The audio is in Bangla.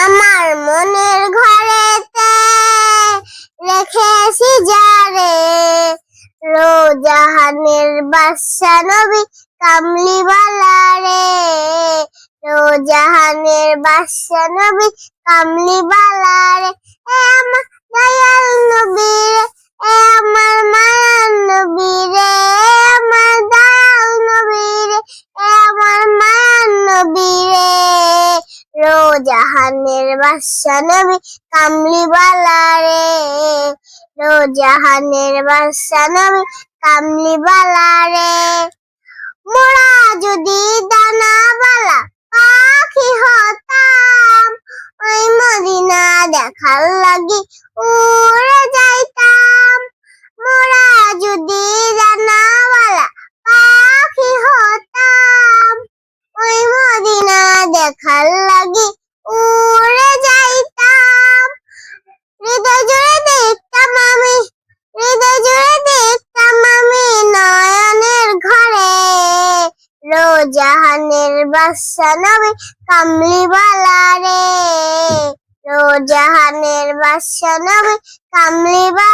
আমার মনের ঘরেতে রেখেছি যারে রোজাহানের বাদশা নবী কামলিওয়ালা রে রোজাহানের বাদশা নবী কামলিওয়ালা রে এ আমার দয়াল নবী রে এ আমার মায়ার নবী রে এ আমার দয়াল নবী রে এ আমার মায়ার নবী রে রোজাহানের বাদশা নবী কামলিওয়ালা রে রোজাহানের বাদশা নবী কামলিওয়ালা রে মোরা যদি দানাওয়ালা পাখি হতাম, ওই মদিনা দেখার লাগি উড়ে যাইতাম। মোরা যদি দানাওয়ালা পাখি হতাম, ওই মদিনা দেখার লাগি রোজাহানের বাদশা নবী কামলিওয়ালা রে জাহানের বাদশা নবী কামলিওয়ালা